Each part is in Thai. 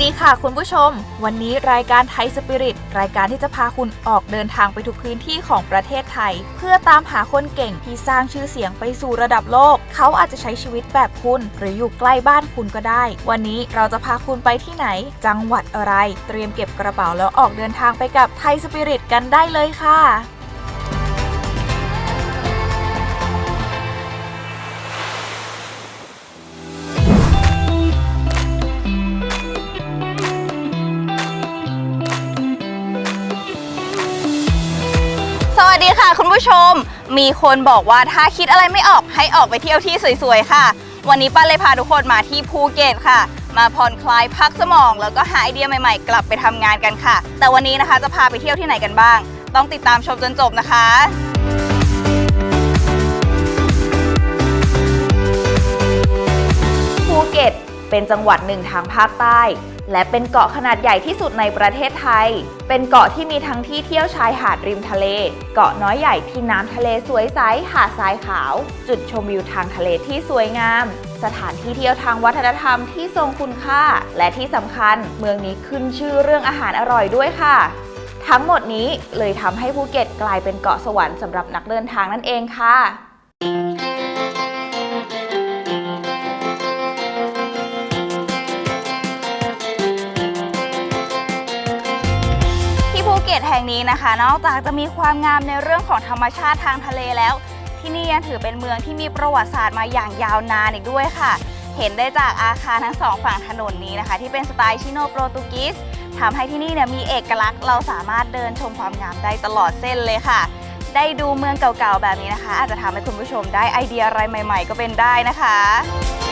สวัสดีค่ะคุณผู้ชม วันนี้รายการไทยสปิริตรายการที่จะพาคุณออกเดินทางไปทุกพื้นที่ของประเทศไทย เพื่อตามหาคนเก่งที่สร้างชื่อเสียงไปสู่ระดับโลก เขาอาจจะใช้ชีวิตแบบคุณ หรืออยู่ใกล้บ้านคุณก็ได้ วันนี้เราจะพาคุณไปที่ไหน จังหวัดอะไร เตรียมเก็บกระเป๋าแล้วออกเดินทางไปกับไทยสปิริตกันได้เลยค่ะ ค่ะคุณผู้ชม มีคนบอกว่าถ้าคิดอะไรไม่ออกให้ออกไปเที่ยวที่สวยๆค่ะ วันนี้ป้าเลยพาทุกคนมาที่ภูเก็ตค่ะ มาผ่อนคลายพักสมอง แล้วก็หาไอเดียใหม่ๆ กลับไปทำงานกันค่ะ แต่วันนี้นะคะจะพาไปเที่ยวที่ไหนกันบ้าง ต้องติดตามชมจนจบนะคะภูเก็ตเป็นจังหวัดหนึ่งทางภาคใต้ และเป็นเกาะขนาดใหญ่ที่สุดในประเทศไทย เป็นเกาะที่มีทั้งที่เที่ยวชายหาดริมทะเล เกาะน้อยใหญ่ที่น้ำทะเลสวยใส หาดทรายขาว จุดชมวิวทางทะเลที่สวยงาม สถานที่เที่ยวทางวัฒนธรรมที่ทรงคุณค่า และที่สำคัญเมืองนี้ขึ้นชื่อเรื่องอาหารอร่อยด้วยค่ะ ทั้งหมดนี้เลยทำให้ภูเก็ตกลายเป็นเกาะสวรรค์สำหรับนักเดินทางนั่นเองค่ะ ห่งนี้นะคะ นอกจากจะมีความงามในเรื่องของธรรมชาติทางทะเลแล้ว ที่นี่ยังถือเป็นเมืองที่มีประวัติศาสตร์มาอย่างยาวนานอีกด้วยค่ะ เห็นได้จากอาคารทั้งสองฝั่งถนนนี้นะคะ ที่เป็นสไตล์ชิโนโปรตุกีสทำให้ที่นี่เนี่ยมีเอกลักษณ์เราสามารถเดินชมความงามได้ตลอดเส้นเลยค่ะ ได้ดูเมืองเก่าๆแบบนี้นะคะ อาจจะทำให้คุณผู้ชมได้ไอเดียอะไรใหม่ ๆ ก็เป็นได้นะคะ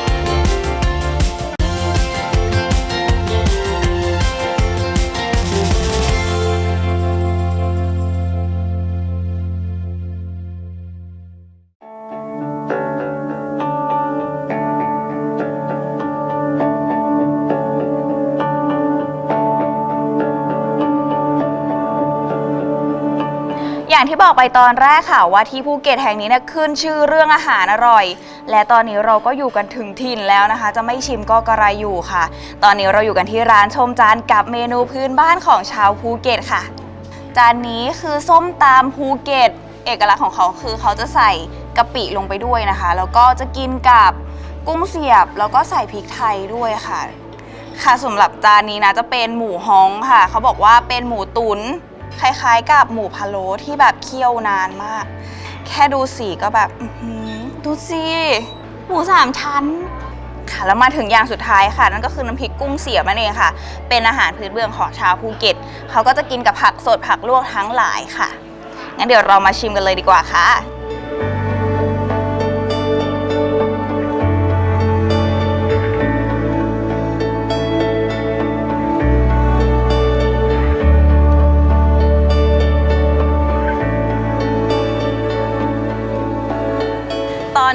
อย่างที่บอกไปตอนแรกค่ะว่าที่ภูเก็ตแห่งนี้เนี่ยขึ้นชื่อเรื่องอาหารอร่อย และตอนนี้เราก็อยู่กันถึงถิ่นแล้วนะคะ จะไม่ชิมก็กระไรอยู่ค่ะ ตอนนี้เราอยู่กันที่ร้านชมจานกับเมนูพื้นบ้านของชาวภูเก็ตค่ะ จานนี้คือส้มตำภูเก็ต เอกลักษณ์ของเขาคือเขาจะใส่กะปิลงไปด้วยนะคะ แล้วก็จะกินกับกุ้งเสียบแล้วก็ใส่พริกไทยด้วยค่ะ ค่ะสำหรับจานนี้นะจะเป็นหมูฮ้องค่ะ เขาบอกว่าเป็นหมูตุน คล้ายๆ กับหมูพะโล้ที่แบบเคี่ยวนานมาก แค่ดูสีก็แบบดูสิหมูสามชั้นค่ะแล้วมาถึงอย่างสุดท้ายค่ะ นั่นก็คือน้ำพริกกุ้งเสียบนั่นเองค่ะ เป็นอาหารพื้นเมืองของชาวภูเก็ตเขาก็จะกินกับผักสดผักลวกทั้งหลายค่ะงั้นเดี๋ยวเรามาชิมกันเลยดีกว่าค่ะ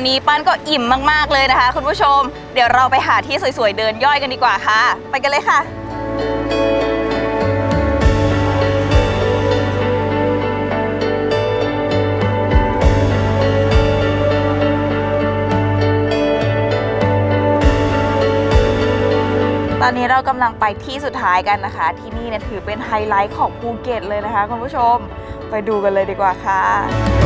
นนี้ปั้นก็อิ่มมากๆเลยนะคะ คุณผู้ชม เดี๋ยวเราไปหาที่สวยๆเดินย่อยกันดีกว่าค่ะ ไปกันเลยค่ะตอนนี้เรากำลังไปที่สุดท้ายกันนะคะ ที่นี่เนี่ยถือเป็นไฮไลท์ของภูเก็ตเลยนะคะคุณผู้ชม ไปดูกันเลยดีกว่าค่ะ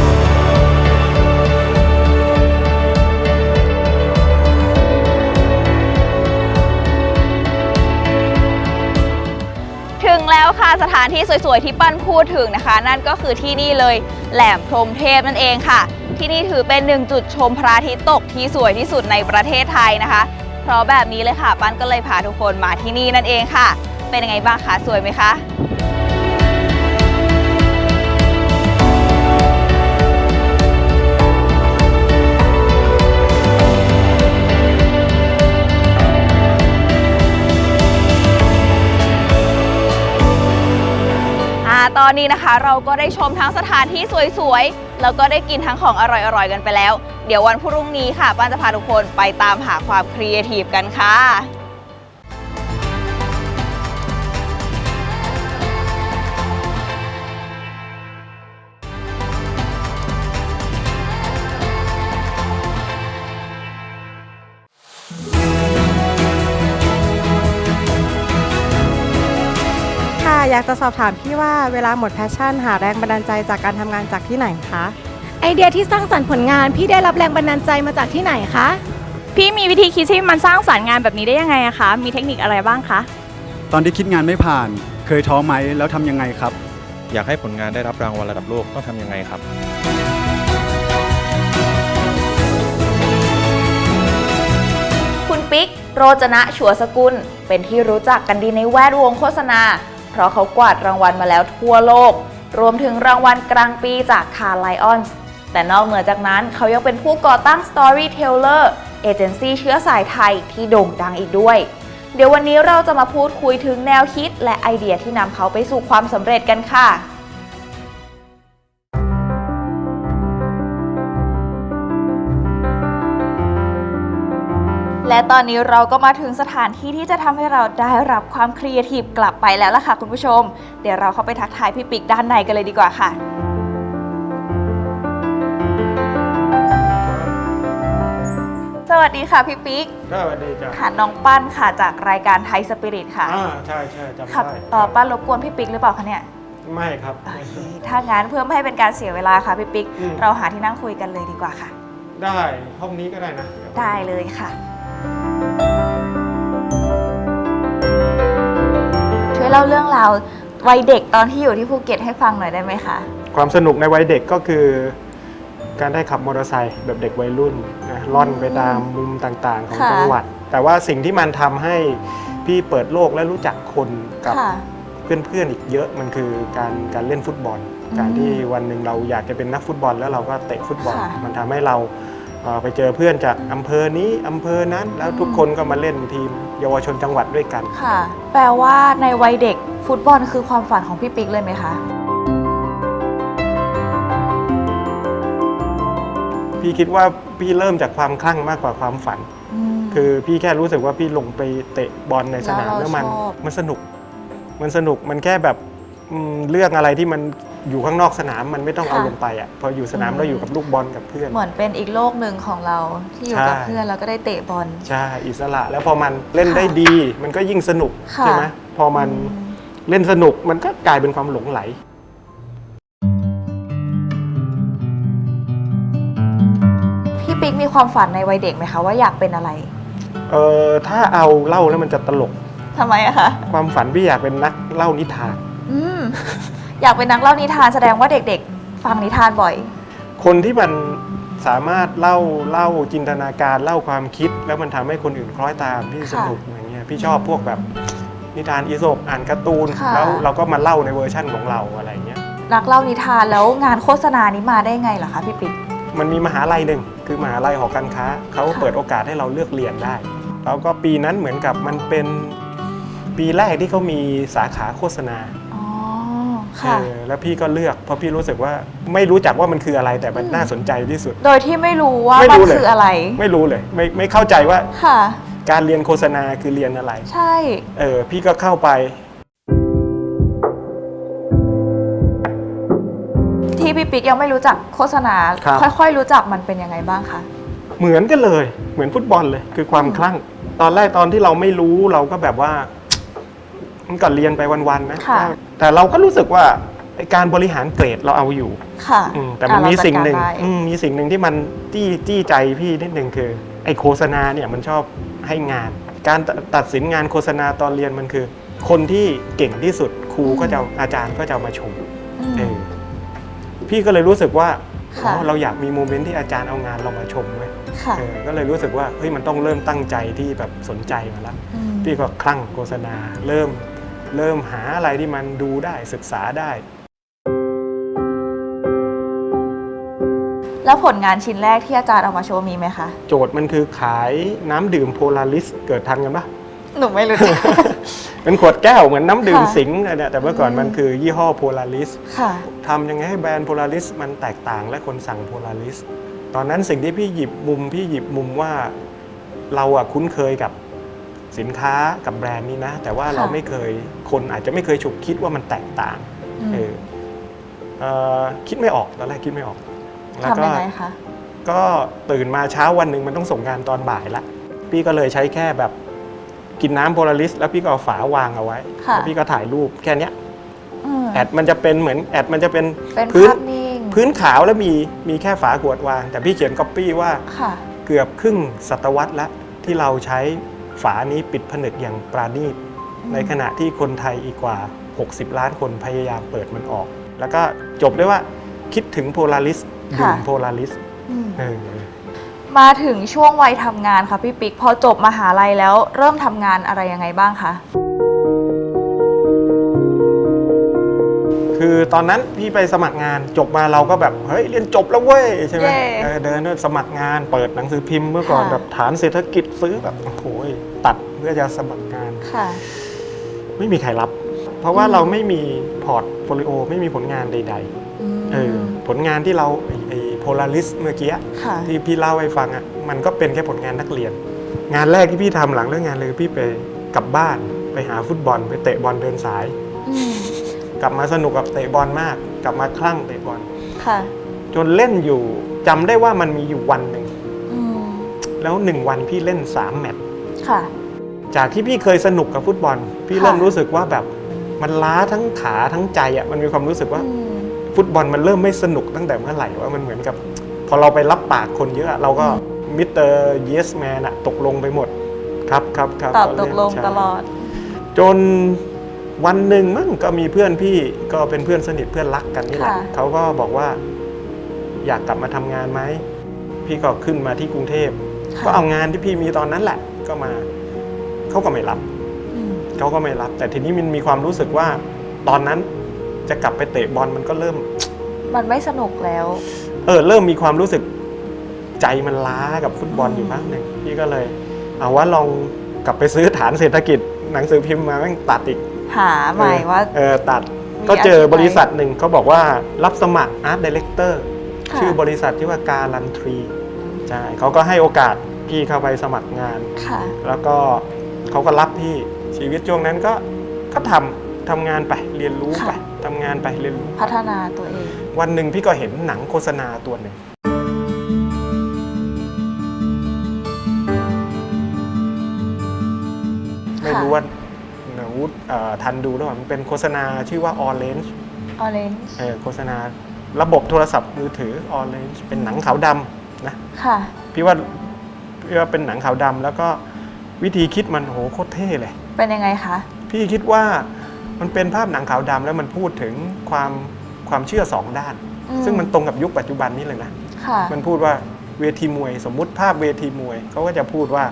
สถานที่สวยๆที่ปั้นพูดถึงนะคะ นั่นก็คือที่นี่เลยแหลมพรมเทพนั่นเองค่ะ ที่นี่ถือเป็นหนึ่งจุดชมพระอาทิตย์ตกที่สวยที่สุดในประเทศไทยนะคะ เพราะแบบนี้เลยค่ะ ปั้นก็เลยพาทุกคนมาที่นี่นั่นเองค่ะ เป็นยังไงบ้างคะสวยไหมคะ ตอนนี้นะคะ เราก็ได้ชมทั้งสถานที่สวยๆ แล้วก็ได้กินทั้งของอร่อยๆ กันไปแล้ว เดี๋ยววันพรุ่งนี้ค่ะป้านจะพาทุกคนไปตามหาความครีเอทีฟกันค่ะ อยากจะสอบถามพี่ว่าเวลาหมดแพชชั่น หาแรงบันดาลใจจากการทำงานจากที่ไหนคะ ไอเดียที่สร้างสรรค์ผลงานพี่ได้รับแรงบันดาลใจมาจากที่ไหนคะ พี่มีวิธีคิดที่มันสร้างสรรค์งานแบบนี้ได้ยังไงอะคะ มีเทคนิคอะไรบ้างคะ ตอนที่คิดงานไม่ผ่าน เคยท้อไหมแล้วทำยังไงครับ อยากให้ผลงานได้รับรางวัลระดับโลกต้องทำยังไงครับ คุณปิ๊ก โรจนะ ชัวสกุล เป็นที่รู้จักกันดีในแวดวงโฆษณา เพราะเขากวาดรางวัลมาแล้วทั่วโลก รวมถึงรางวัลกลางปีจากคาร์ไลออนส์แต่นอกเหนือจากนั้นเขายังเป็นผู้ก่อตั้ง Storyteller เอเจนซี่เชื้อสายไทยที่โด่งดังอีกด้วย เดี๋ยววันนี้เราจะมาพูดคุยถึงแนวคิดและไอเดียที่นำเขาไปสู่ความสำเร็จกันค่ะ และตอนนี้เราก็มาถึงสถานที่ที่จะทำให้เราได้รับความครีเอทีฟกลับไปแล้วล่ะค่ะคุณผู้ชม เดี๋ยวเราเข้าไปทักทายพี่ปิ๊กด้านในกันเลยดีกว่าค่ะ สวัสดีค่ะพี่ปิ๊กก็สวัสดีจ้ะค่ะน้องปั้นค่ะจากรายการไทยสปิริตค่ะอ่าใช่ใช่จำครับได้เอ่อปั้นรบกวนพี่ปิ๊กหรือเปล่าคะเนี่ยไม่ครับ โอเคถ้างั้นเพื่อไม่ให้เป็นการเสียเวลาค่ะพี่ปิ๊กอืม เราหาที่นั่งคุยกันเลยดีกว่าค่ะ ได้ห้องนี้ก็ได้นะเยวได้เลยค่ะ เล่าเรื่องราววัยเด็กตอนที่อยู่ที่ภูเก็ตให้ฟังหน่อยได้ไหมคะ ความสนุกในวัยเด็กก็คือ การได้ขับมอเตอร์ไซค์แบบเด็กวัยรุ่นนะล่อนไปตามมุมต่างๆของค่ะ จังหวัด แต่ว่าสิ่งที่มันทำให้พี่เปิดโลกและรู้จักคนกับ ค่ะ เพื่อนๆอีกเยอะมันคือการการเล่นฟุตบอลอืมการที่วันหนึ่งเราอยากจะเป็นนักฟุตบอลแล้วเราก็เตะฟุตบอล ค่ะ มันทำให้เราเอ่อ ไปเจอเพื่อนจากอำเภอนี้อำเภอนั้น แล้วทุกอืมคนก็มาเล่นทีมเยาวชนจังหวัดด้วยกัน ค่ะ แปลว่าในวัยเด็กฟุตบอลคือความฝันของพี่ปิ๊กเลยไหมคะ พี่คิดว่าพี่เริ่มจากความคลั่งมากกว่าความฝันมคือพี่แค่รู้สึกว่าพี่ลงไปเตะบอลในสนามแล้วเราแล้วมันชอบมันสนุก มันสนุกมันแค่แบบอืมเรื่องอะไรที่มัน อยู่ข้างนอกสนามมันไม่ต้องเอาลงไปอะพออยู่สนามเราอยู่กับลูกบอลกับเพื่อน เหมือนเป็นอีกโลกหนึ่งของเราที่อยู่กับใช่เพื่อนแล้วก็ได้เตะบอลใช่อิสระ แล้วพอมันเล่นค่ะได้ดีมันก็ยิ่งสนุกค่ะใช่ไหมพอมันเล่นสนุกมันก็กลายเป็นความหลงไหลพี่ปิ๊กมีความฝันในวัยเด็กไหมคะว่าอยากเป็นอะไรเออถ้าเอาเล่าแล้วมันจะตลกทำไมอะคะความฝันพี่อยากเป็นนักเล่านิทานอืม อยากเป็นนักเล่านิทานแสดงว่าเด็กๆ ฟังนิทานบ่อย คนที่มันสามารถเล่าเล่าจินตนาการเล่าความคิด แล้วมันทำให้คนอื่นคล้อยตามพี่สนุกอย่างเงี้ยพี่ชอบพวกแบบนิทานอีสปอ่านการ์ตูน ค่ะ แล้วเราก็มาเล่าในเวอร์ชั่นของเราอะไรเงี้ยนักเล่านิทานแล้วงานโฆษณานี้มาได้ไงเหรอคะพี่ปิ๊ก มันมีมหาลัยหนึ่งคือมหาลัยหอการค้าเขาค่ะ เปิดโอกาสให้เราเลือกเรียนได้ แล้วก็ปีนั้นเหมือนกับมันเป็นปีแรกที่เขามีสาขาโฆษณา อ๋อค่ะเออแล้วพี่ก็เลือกเพราะพี่รู้สึกว่าไม่รู้จักว่ามันคืออะไรแต่มันน่าสนใจที่สุด โดยที่ไม่รู้ว่าไม่มันรู้เลย คืออะไร ไม่รู้เลย ไม่ไม่เข้าใจว่าค่ะ การเรียนโฆษณาคือเรียนอะไร ใช่ เออพี่ก็เข้าไป ที่พี่ปิ๊กยังไม่รู้จักโฆษณา ครับ ค่อยๆ รู้จักมันเป็นยังไงบ้างคะ เหมือนกันเลย เหมือนฟุตบอลเลย คือความคลั่ง ตอนแรกตอนที่เราไม่รู้เราก็แบบว่า มันก็เรียนไปวันๆนะค่ะ แต่เราก็รู้สึกว่าไอ้การบริหารเกรดเราเอาอยู่ค่ะอืมแต่มันอะมีเราจัดสิ่งหนึ่งการได้ อืมมีสิ่งหนึ่งที่มันจี้จี้ใจพี่นิดหนึ่งคือ ไอ้โฆษณาเนี่ยมันชอบให้งาน การตตัดสินงานโฆษณาตอนเรียนมันคือ คนที่เก่งที่สุดครูก็จะเอาอาจารย์ก็จะเอามาชมอืม เออพี่ก็เลยรู้สึกว่าค่ะ อ๋อเราอยากมีโมเมนต์ที่อาจารย์เอางานเรามาชมเว้ยค่ะ เออก็เลยรู้สึกว่าเฮ้ยมันต้องเริ่มตั้งใจที่แบบสนใจมาแล้วอืมพี่ก็คลั่งโฆษณาเริ่ม เริ่มหาอะไรที่มันดูได้ศึกษาได้ แล้วผลงานชิ้นแรกที่อาจารย์เอามาโชว์มีไหมคะ โจทย์มันคือขายน้ำดื่มโพลาริสเกิดทันกันปะหนูไม่รู้จัก เป็นขวดแก้วเหมือนน้ำดื่มค่ะ สิงห์นะเนี่ยแต่เมื่อก่อนอืมมันคือยี่ห้อโพลาริส ค่ะ ทำยังไงให้แบรนด์โพลาริสมันแตกต่างและคนสั่งโพลาริสตอนนั้นสิ่งที่พี่หยิบมุมพี่หยิบมุมว่า เราอะคุ้นเคยกับ สินค้ากับแบรนด์นี้นะ แต่ว่าค่ะเราไม่เคยคนอาจจะไม่เคยฉุกคิดว่ามันแตกต่างอืมเออเอ่อคิดไม่ออกตอนแรกคิดไม่ออก แล้วทำก็ยังไงคะก็ตื่นมาเช้าวันหนึ่งมันต้องส่งงานตอนบ่ายละพี่ก็เลยใช้แค่แบบกินน้ำโพลาริสแล้วพี่ก็เอาฝาวางเอาไว้ค่ะแล้วพี่ก็ถ่ายรูปแค่เนี้ยอืมแอดมันจะเป็นเหมือนแอดมันจะเป็นเป็นพื้นภาพนิ่งพื้นขาวแล้วมีมีแค่ฝาขวดวาง แต่พี่เขียนก๊อปปี้ว่าค่ะเกือบครึ่งศตวรรษแล้วที่เราใช้ ฝานี้ปิดผนึกอย่างปราณีต ในขณะที่คนไทยอีกกว่า 60 ล้านคนพยายามเปิดมันออก แล้วก็จบด้วยว่าคิดถึงโพลาริสดื่มค่ะโพลาริสอืมเออมาถึงช่วงวัยทำงานค่ะพี่ปิ๊ก พอจบมหาลัยแล้วเริ่มทำงานอะไรยังไงบ้างคะ คือตอนนั้นพี่ไปสมัครงานจบมาเราก็แบบเฮ้ยเรียนจบแล้วเว้ยใช่ไหมเย้เออเดินสมัครงานเปิดหนังสือพิมพ์เมื่อก่อนค่ะ แบบฐานเศรษฐกิจซื้อแบบโอ้โหตัดเพื่อจะสมัครงาน ค่ะ ไม่มีใครรับ เพราะว่าอืมเราไม่มีพอร์ตโฟลิโอไม่มีผลงานใด ๆ เออผลงานที่เราไอ้ไอ้โพลาริสเมื่อกี้อะค่ะ ที่พี่เล่าให้ฟังอะมันก็เป็นแค่ผลงานนักเรียน งานแรกที่พี่ทำหลังเลิกงานเลยพี่ไปกลับบ้านไปหาฟุตบอลไปเตะบอลเดินสายอืม กลับมาสนุกกับเตะบอลมาก กลับมาคลั่งเตะบอลค่ะ จนเล่นอยู่จำได้ว่ามันมีอยู่วันหนึ่งอืมแล้วหนึ่งวันพี่เล่น3แมตช์ค่ะ จากที่พี่เคยสนุกกับฟุตบอล พี่ค่ะ เริ่มรู้สึกว่าแบบมันล้าทั้งขาทั้งใจอะมันมีความรู้สึกว่า อืม ฟุตบอลมันเริ่มไม่สนุกตั้งแต่เมื่อไหร่ว่ามันเหมือนกับ พอเราไปรับปากคนเยอะอะเราก็มิสเตอร์เยสแมนอะตกลงไปหมด ครับครับครับตอบตเนกลงใช่ตลอด จน วันหนึ่งมั้งก็มีเพื่อนพี่ก็เป็นเพื่อนสนิทเพื่อนรักกันนี่แหละค่ะ เขาก็บอกว่า อยากกลับมาทำงานไหม พี่ก็ขึ้นมาที่กรุงเทพ ก็เอางานที่พี่มีตอนนั้นแหละก็มาเขาก็ไม่รับ อืมเขาก็ไม่รับ แต่ทีนี้มันมีความรู้สึกว่า ตอนนั้นจะกลับไปเตะบอลมันก็เริ่ม มันไม่สนุกแล้ว เออเริ่มมีความรู้สึกใจมันล้ากับฟุตบอลอยู่พักหนึ่งพี่ก็เลย เอาว่าลองกลับไปซื้อฐานเศรษฐกิจ หนังสือพิมพ์มาแม่งตัดอีก หาใหม่ว่า เออตัดมีก็เจออาชีพไหนบริษัทหนึ่งเขาบอกว่ารับสมัครอาร์ตดีเลกเตอร์ค่ะชื่อบริษัทที่ว่าการันทรีใช่เขาก็ให้โอกาสพี่เข้าไปสมัครงานค่ะแล้วก็เขาก็รับพี่ชีวิตช่วงนั้นก็ก็ทำทำงานไปเรียนรู้ไปค่ะทำงานไปเรียนรู้พัฒนาตัวเอง วันหนึ่งพี่ก็เห็นหนังโฆษณาตัวหนึ่งไม่รู้ว่าหนูเอ่อทันดูหรือเปล่ามันเป็นโฆษณาชื่อว่า Orange Orange เออโฆษณาระบบโทรศัพท์มือถือ Orange เป็นหนังขาวดำนะ ค่ะ พี่ว่าพี่ว่าเป็นหนังขาวดำแล้วก็วิธีคิดมันโหโคตรเท่เลย เป็นยังไงคะ พี่คิดว่ามันเป็นภาพหนังขาวดำแล้วมันพูดถึงความความเชื่อสองด้าน อืม ซึ่งมันตรงกับยุคปัจจุบันนี้เลยนะ ค่ะ มันพูดว่าเวทีมวย สมมุติภาพเวทีมวยเขาก็จะพูดว่า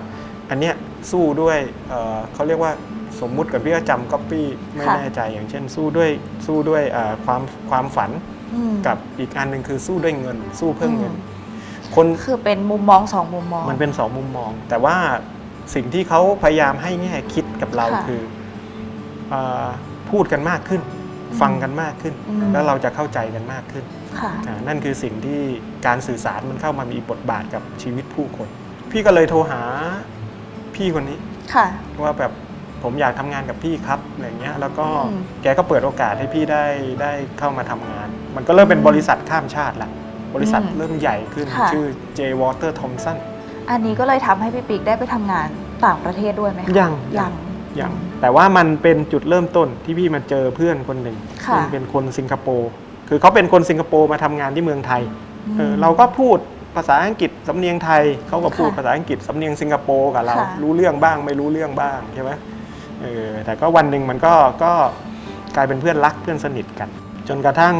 อันเนี้ยสู้ด้วยเอ่อเขาเรียกว่า สมมุติกับพี่ก็จำก๊อปปี้ไม่ค่ะแน่ใจอย่างเช่น สู้ด้วยสู้ด้วยเอ่อความความฝันอืมกับอีกอันหนึ่งคือสู้ด้วยเงิน สู้เพื่อเงินอืมคนคือเป็นมุมมองสองมุมมอง มันเป็นสองมุมมอง แต่ว่าสิ่งที่เขาพยายามให้แง่คิดกับเราค่ะคือเออพูดกันมากขึ้น ฟังกันมากขึ้นอืมแล้วเราจะเข้าใจกันมากขึ้นค่ะอ่านั่นคือสิ่งที่การสื่อสารมันเข้ามามีบทบาทกับชีวิตผู้คน พี่ก็เลยโทรหาพี่คนนี้ค่ะว่าแบบ ผมอยากทำงานกับพี่ครับอะไรเงี้ยแล้วก็อืม แกก็เปิดโอกาสให้พี่ได้ได้เข้ามาทำงาน มันก็เริ่มเป็นบริษัทข้ามชาติละบริษัทอืมเริ่มใหญ่ขึ้นค่ะ ชื่อ J Water Thompson อันนี้ก็เลยทำให้พี่ปิ๊กได้ไปทำงานต่างประเทศด้วยไหมคะยัง ยัง อย่างแต่ว่ามันเป็นจุดเริ่มต้นที่พี่มาเจอเพื่อนคนหนึ่งค่ะ ซึ่งเป็นคนสิงคโปร์คือเขาเป็นคนสิงคโปร์มาทำงานที่เมืองไทยเออมเราก็พูดภาษาอังกฤษสำเนียงไทยเขาก็พูดค่ะภาษาอังกฤษสำเนียงสิงคโปร์กับเรา ค่ะ รู้เรื่องบ้างไม่รู้เรื่องบ้างใช่ไหม เออแต่ก็วันหนึ่งมันก็ก็กลายเป็นเพื่อนรักเพื่อนสนิทกัน จนกระทั่ง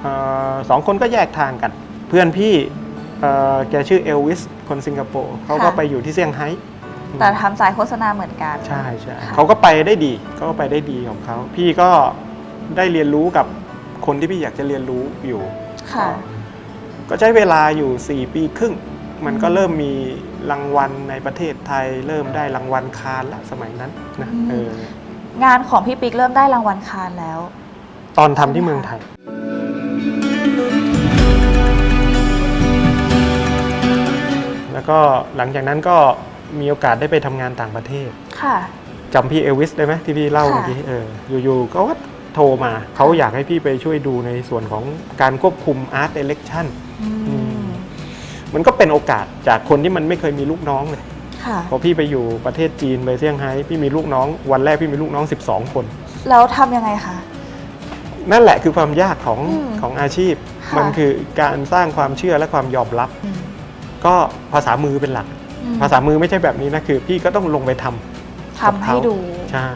เออสองคนก็แยกทางกัน เพื่อนพี่เอ่อแกชื่อเอลวิสคนสิงคโปร์เขาก็ไปอยู่ที่เซี่ยงไฮ้แต่ทำสายโฆษณาเหมือนกันใช่ใช่ค่ะเขาก็ไปได้ดีเขาก็ไปได้ดีของเขาพี่ก็ได้เรียนรู้กับคนที่พี่อยากจะเรียนรู้อยู่ค่ะก็ใช้เวลาอยู่ 4 ปีครึ่ง มันก็เริ่มมี รางวัลในประเทศไทย เริ่มได้รางวัลคานละสมัยนั้นนะอืม เอองานของพี่ปิ๊กเริ่มได้รางวัลคานแล้ว ตอนทำที่เมืองไทย แล้วก็หลังจากนั้นก็มีโอกาสได้ไปทำงานต่างประเทศ ค่ะ จำพี่เอลวิสได้ไหมที่พี่เล่าค่ะเมื่อกี้เอออยู่ๆเขาก็โทรมา เขาอยากให้พี่ไปช่วยดูในส่วนของการควบคุมอาร์ตเดเรคชั่นอืม มันก็เป็นโอกาสจากคนที่มันไม่เคยมีลูกน้องเลยค่ะ พอพี่ไปอยู่ประเทศจีนไปเซี่ยงไฮ้พี่มีลูกน้อง วันแรกพี่มีลูกน้อง 12 คน แล้วทำยังไงคะ นั่นแหละคือความยากของอืมของอาชีพ ค่ะ มันคือการสร้างความเชื่อและความยอมรับ อืมก็ภาษามือเป็นหลัก อืมภาษามือไม่ใช่แบบนี้นะคือ พี่ก็ต้องลงไปทำทำให้ดู ใช่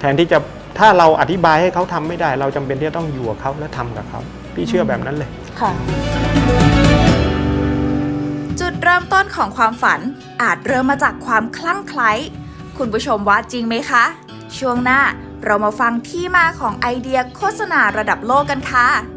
แทนที่จะถ้าเราอธิบายให้เขาทำไม่ได้ เราจำเป็นที่จะต้องอยู่กับเขาและทำกับเขาพี่เชื่อแบบนั้นเลย ค่ะ จุดเริ่มต้นของความฝันอาจเริ่มมาจากความคลั่งไคล้ คุณผู้ชมว่าจริงไหมคะ ช่วงหน้าเรามาฟังที่มาของไอเดียโฆษณาระดับโลกกันค่ะ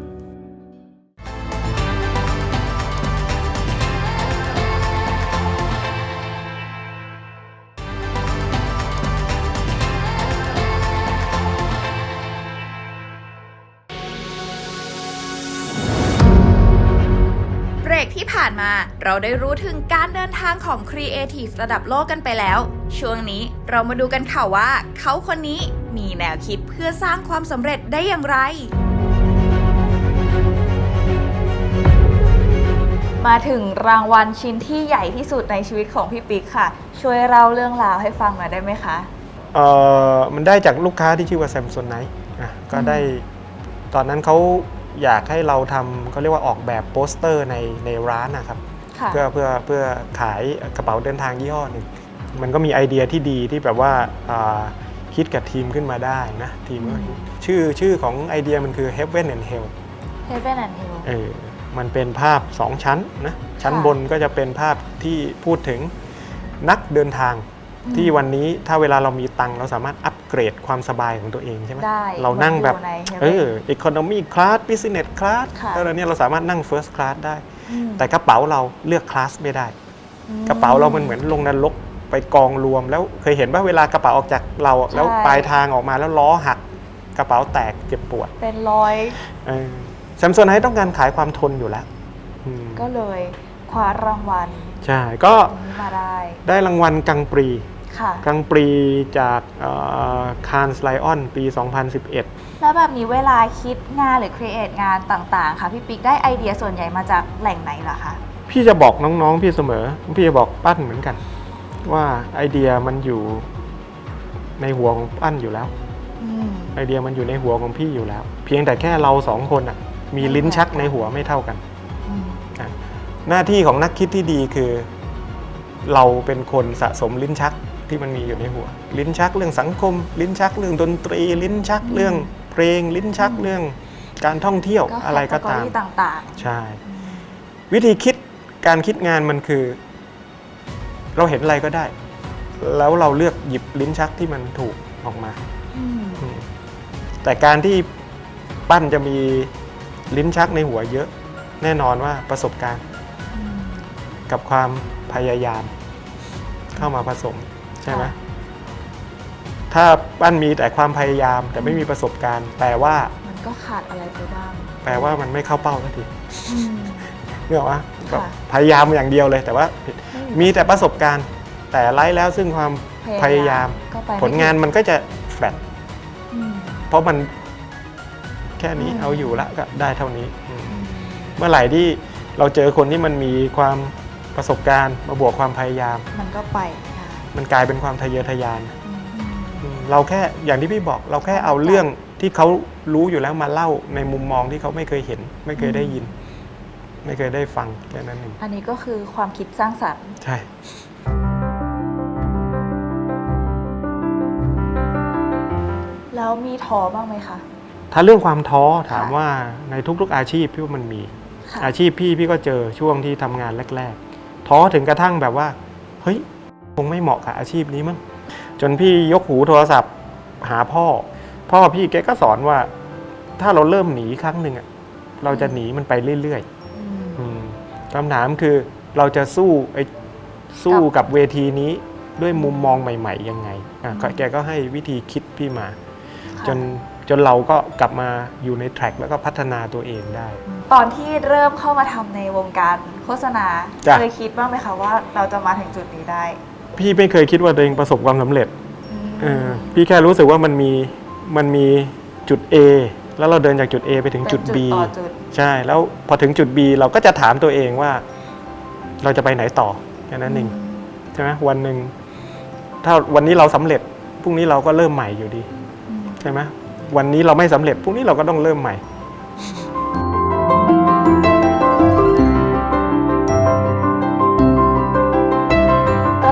มา เราได้รู้ถึงการเดินทางของครีเอทีฟระดับโลกกันไปแล้ว ช่วงนี้เรามาดูกันค่ะว่า เขาคนนี้มีแนวคิดเพื่อสร้างความสำเร็จได้อย่างไร มาถึงรางวัลชิ้นที่ใหญ่ที่สุดในชีวิตของพี่ปิ๊กค่ะ ช่วยเล่าเรื่องราวให้ฟังหน่อยได้ไหมคะเอ่อมันได้จากลูกค้าที่ชื่อว่าแซมซ n นไนท์ะก็ได้ตอนนั้นเขา อยากให้เราทำเขาเรียกว่าออกแบบโปสเตอร์ในในร้านนะครับ ค่ะเพื่อเพื่อเพื่อขายกระเป๋าเดินทางยี่ห้อหนึ่งมันก็มีไอเดียที่ดีที่แบบว่าอ่าคิดกับทีมขึ้นมาได้นะทีมก็ชื่อชื่อของไอเดียมันคือ Heaven and Hell Heaven and Hell เออมันเป็นภาพ 2 ชั้นนะ ชั้นค่ะ บนก็จะเป็นภาพที่พูดถึงนักเดินทางอืม ที่วันนี้ถ้าเวลาเรามีตังค์เราสามารถอัปเกรดความสบายของตัวเองใช่ไหมได้เรานั่งแบบเหมือนอยู่ใน Heaven เออ economy class business class ค่ะ แล้วเนี่ยเราสามารถนั่ง first class ได้ อืมแต่กระเป๋าเราเลือกคลาสไม่ได้อืมกระเป๋าเรามันเหมือนลงนรกไปกองรวม แล้วเคยเห็นว่าเวลากระเป๋าออกจากเราแล้วใช่ปลายทางออกมาแล้วล้อหักกระเป๋าแตกเจ็บปวดเป็นรอยแซมซ n นไฮต้องการขายความทนอยู่แล้วอืมก็เลยคว้ารางวัลใช่ก็นี้มาได้ ได้รางวัลกังปรี ค่ะ กังปรีจากคานสไลออนปี 2011 แล้วแบบนี้เวลาคิดงานหรือครีเอทงานต่างๆ ค่ะพี่ปิ๊กได้ไอเดียส่วนใหญ่มาจากแหล่งไหนเหรอคะพี่จะบอกน้องๆพี่เสมอ พี่จะบอกปั้นเหมือนกัน ว่าไอเดียมันอยู่ในหัวของปั้นอยู่แล้วอืมไอเดียมันอยู่ในหัวของพี่อยู่แล้ว เพียงแต่แค่เราสองคนอะมีลิ้นชักในหัวไม่เท่ากันอืมหน้าที่ของนักคิดที่ดีคือ เราเป็นคนสะสมลิ้นชัก ที่มันมีอยู่ในหัว ลิ้นชักเรื่องสังคม ลิ้นชักเรื่องดนตรี ลิ้นชักเรื่องเพลง ลิ้นชักเรื่องการท่องเที่ยวก็อะไรก็ตามแคตตากรีต่างใช่ วิธีคิดการคิดงานมันคือ เราเห็นอะไรก็ได้ แล้วเราเลือกหยิบลิ้นชักที่มันถูกออกมาๆอืมอืมแต่การที่ปั้นจะมีลิ้นชักในหัวเยอะ แน่นอนว่าประสบการณ์อืมกับความพยายามเข้ามาผสม ใช่ไหมค่ะถ้าปั้นมีแต่ความพยายามแต่ไม่มีประสบการณ์ แปลว่า มันก็ขาดอะไรไปบ้าง แปลว่ามันไม่เข้าเป้าสักทีอืมเนื่ออกว่าค่ะพยายามอย่างเดียวเลยแต่ว่า มีแต่ประสบการณ์ แต่ไร้แล้วซึ่งความพยายามก็ไปไม่ผลงานมันก็จะแฟลตอืมเพราะมันแค่นี้อืมเอาอยู่ละก็ได้เท่านี้อืมอืมเมื่อไหร่ที่เราเจอคนที่มันมีความประสบการณ์ มาบวกความพยายาม มันก็ไปค่ะ มันกลายเป็นความทะเยอทะยานอืมอืมเราแค่อย่างที่พี่บอก เราแค่เอาเรื่องที่เขารู้อยู่แล้วมาเล่าในมุมมองที่เขาไม่เคยเห็น ไม่เคยได้ยิน ไม่เคยได้ฟังแค่นั้นเองอันนี้ก็คือความคิดสร้างสรรค์ใช่แล้วมีท้อบ้างไหมคะ ถ้าเรื่องความท้อถามค่ะว่าในทุกๆอาชีพพี่ว่ามันมีค่ะอาชีพพี่พี่ก็เจอช่วงที่ทำงานแรก ๆ ท้อถึงกระทั่งแบบว่า เฮ้ย คงไม่เหมาะกับอาชีพนี้มั้งจนพี่ยกหูโทรศัพท์หาพ่อ พ่อพี่แกก็สอนว่า ถ้าเราเริ่มหนีครั้งหนึ่งอะเราจะหนีมันไปเรื่อยๆอืมคำถามคือเราจะสู้ไอ้สู้กับเวทีนี้ด้วยมุมมองใหม่ ๆ ยังไงอะก็แกก็ให้วิธีคิดพี่มาจนจนเราก็กลับมาอยู่ในแทร็กแล้วก็พัฒนาตัวเองได้ ตอนที่เริ่มเข้ามาทำในวงการโฆษณา จ้ะ เคยคิดบ้างไหมคะว่าเราจะมาถึงจุดนี้ได้ พี่ไม่เคยคิดว่าตัวเองประสบความสำเร็จเออพี่แค่รู้สึกว่ามันมีมันมีจุด A แล้วเราเดินจากจุด A ไปถึงจุด B เป็นต่อจุดใช่ แล้วพอถึงจุด B เราก็จะถามตัวเองว่า เราจะไปไหนต่อแค่นั้นเองใช่ไหมวันหนึ่งถ้าวันนี้เราสำเร็จพรุ่งนี้เราก็เริ่มใหม่อยู่ดีใช่ไหมวันนี้เราไม่สำเร็จพรุ่งนี้เราก็ต้องเริ่มใหม่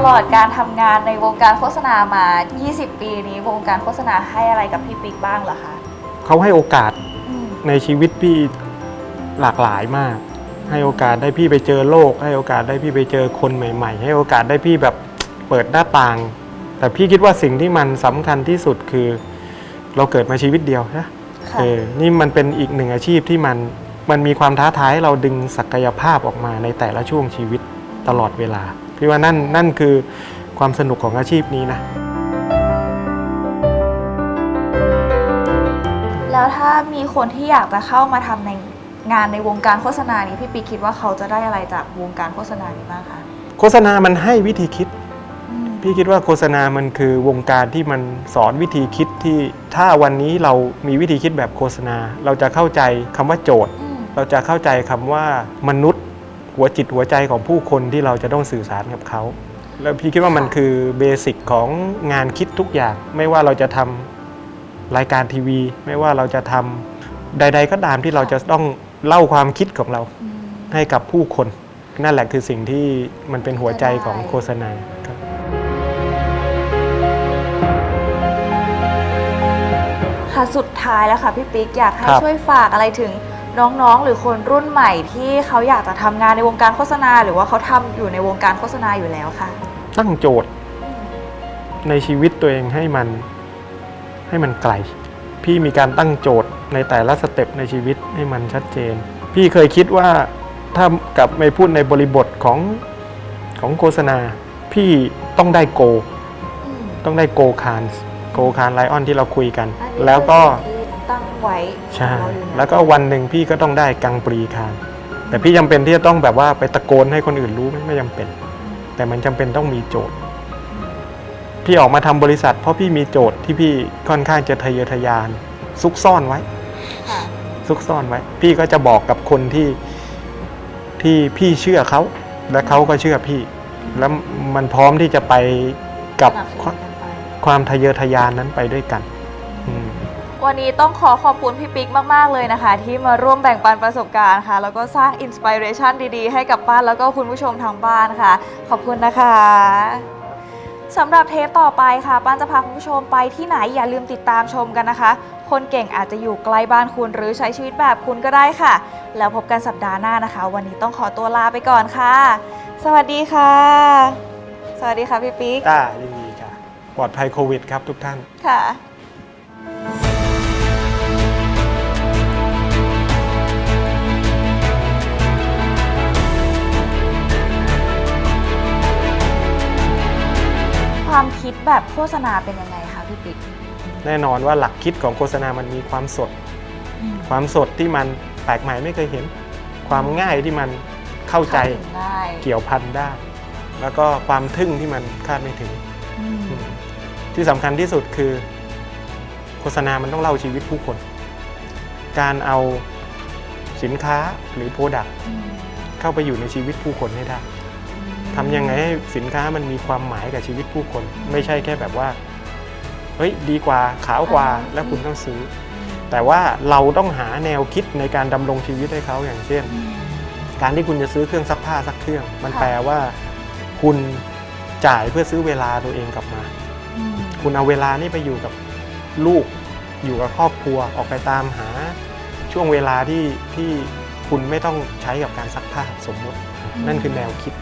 ลอดการทำงานในวงการโฆษณามา 20 ปีนี้วงการโฆษณาให้อะไรกับพี่ปิ๊กบ้างเหรอคะเขาให้โอกาสอืมในชีวิตพี่หลากหลายมาก ให้โอกาสได้พี่ไปเจอโลก ให้โอกาสได้พี่ไปเจอคนใหม่ ๆ ให้โอกาสได้พี่แบบเปิดหน้าต่าง แต่พี่คิดว่าสิ่งที่มันสำคัญที่สุดคือ เราเกิดมาชีวิตเดียวนะ ค่ะ เออ นี่มันเป็นอีกหนึ่งอาชีพที่มันมันมีความท้าทายให้เราดึงศักยภาพออกมาในแต่ละช่วงชีวิตตลอดเวลา พี่ว่านั่นนั่นคือความสนุกของอาชีพนี้นะ แล้วถ้ามีคนที่อยากจะเข้ามาทำในงานในวงการโฆษณานี้พี่ปิ๊กคิดว่าเขาจะได้อะไรจากวงการโฆษณานี้บ้างคะโฆษณามันให้วิธีคิด อืมพี่คิดว่าโฆษณามันคือวงการที่มันสอนวิธีคิดที่ถ้าวันนี้เรามีวิธีคิดแบบโฆษณา เราจะเข้าใจคำว่าโจทย์ อืมเราจะเข้าใจคำว่ามนุษย์ หัวจิตหัวใจของผู้คนที่เราจะต้องสื่อสารกับเขา แล้วพี่คิดว่ามันคือเบสิกของงานคิดทุกอย่าง ไม่ว่าเราจะทำรายการทีวี ไม่ว่าเราจะทำใด ๆ ก็ตามที่เราจะต้องเล่าความคิดของเราอืมให้กับผู้คน นั่นแหละคือสิ่งที่มันเป็นหัวใจของโฆษณาครับค่ะสุดท้ายแล้วค่ะพี่ปิ๊กอยากให้ครับช่วยฝากอะไรถึง น้องๆ หรือคนรุ่นใหม่ที่เขาอยากจะทำงานในวงการโฆษณา หรือว่าเขาทำอยู่ในวงการโฆษณาอยู่แล้วค่ะ ตั้งโจทย์ในชีวิตตัวเองให้มันให้มันไกล พี่มีการตั้งโจทย์ในแต่ละสเต็ปในชีวิตให้มันชัดเจน พี่เคยคิดว่าถ้ากลับไปพูดในบริบทของของโฆษณา พี่ต้องได้โก ต้องได้โกคานโกคานไลออนที่เราคุยกันอันนี้แล้วก็คือสิ่งที่ตั้ง ไว้ใช่ของเราอยู่นะแล้วก็วันหนึ่งพี่ก็ต้องได้กังปรีคานแต่พี่จำเป็นที่จะต้องแบบว่าไปตะโกนให้คนอื่นรู้ไหมไม่จำเป็น แต่มันจำเป็นต้องมีโจทย์ พี่ออกมาทำบริษัท เพราะพี่มีโจทย์ที่พี่ค่อนข้างจะทะเยอทะยาน ซุกซ่อนไว้ ค่ะซุกซ่อนไว้ พี่ก็จะบอกกับคนที่ที่พี่เชื่อเขาและเขาก็เชื่อพี่ แล้วมันพร้อมที่จะไปกับสนับสนุนกันไปความทะเยอทะยานนั้นไปด้วยกันอืม วันนี้ต้องขอขอบคุณพี่ปิ๊กมาก ๆ เลยนะคะ ที่มาร่วมแบ่งปันประสบการณ์ค่ะ แล้วก็สร้างอินสปิเรชันดีๆ ให้กับป้านแล้วก็คุณผู้ชมทางบ้านค่ะ ขอบคุณนะคะสำหรับเทปต่อไปค่ะ ป้านจะพาคุณผู้ชมไปที่ไหนอย่าลืมติดตามชมกันนะคะ คนเก่งอาจจะอยู่ใกล้บ้านคุณหรือใช้ชีวิตแบบคุณก็ได้ค่ะ แล้วพบกันสัปดาห์หน้านะคะ วันนี้ต้องขอตัวลาไปก่อนค่ะ สวัสดีค่ะ สวัสดีค่ะพี่ปิ๊กได้ยินดีค่ะ ปลอดภัยโควิดครับทุกท่านค่ะ ความคิดแบบโฆษณาเป็นยังไงคะพี่ปิ๊กแน่นอนว่าหลักคิดของโฆษณามันมีความสดความสดที่มันแปลกใหม่ไม่เคยเห็น ความง่ายที่มันเข้าใจเข้าถึงง่ายเกี่ยวพันได้ แล้วก็ความทึ่งที่มันคาดไม่ถึงอืมอืมที่สำคัญที่สุดคือ โฆษณามันต้องเล่าชีวิตผู้คน การเอาสินค้าหรือโปรดักต์อืมเข้าไปอยู่ในชีวิตผู้คนให้ได้ ทำยังไงให้สินค้ามันมีความหมายกับชีวิตผู้คน ไม่ใช่แค่แบบว่าเฮ้ยดีกว่าขาวกว่าแล้วคุณต้องซื้อ แต่ว่าเราต้องหาแนวคิดในการดำรงชีวิตให้เขาอย่างเช่น การที่คุณจะซื้อเครื่องซักผ้าสักเครื่อง มันค่ะแปลว่าคุณจ่ายเพื่อซื้อเวลาตัวเองกลับมาอืมคุณเอาเวลานี่ไปอยู่กับลูกอยู่กับครอบครัวออกไปตามหา ช่วงเวลาที่ที่คุณไม่ต้องใช้กับการซักผ้าสมมติ นั่นคือแนวคิด